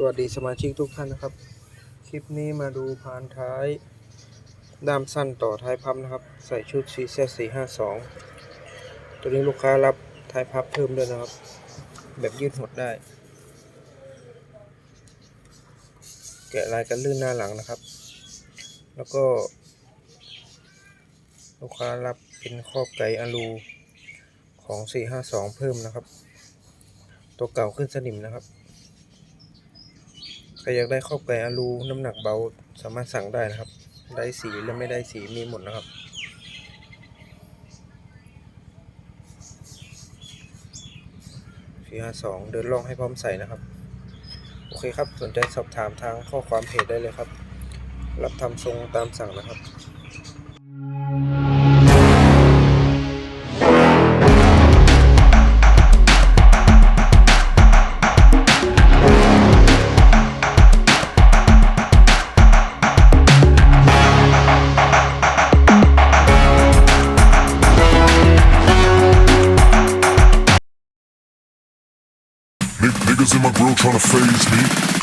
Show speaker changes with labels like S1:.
S1: สวัสดีสมาชิกทุกท่านนะครับ คลิปนี้มาดูพานท้ายด้ามสั้นต่อท้ายพับนะครับ ใส่ชุด c z 4 5 2ตัวนี้ลูกค้ารับท้ายพับเพิ่มด้วยนะครับ แบบยืดหดได้ แกะลายกันลื่นหน้าหลังนะครับ แล้วก็ ลูกค้ารับเป็นครอบไกอลูของ 452 เพิ่มนะครับ ตัวเก่าขึ้นสนิมนะครับ รอยากได้ครอบไก่อาลูน้ำหนักเบาสามารถสั่งได้นะครับ ได้สีและไม่ได้สีมีหมดนะครับสี่ห้าสองเดินล่องให้พร้อมใส่นะครับ โอเคครับสนใจสอบถามทางข้อความเพจได้เลยครับ รับทำทรงตามสั่งนะครับ
S2: Niggas in my grill tryna phase me.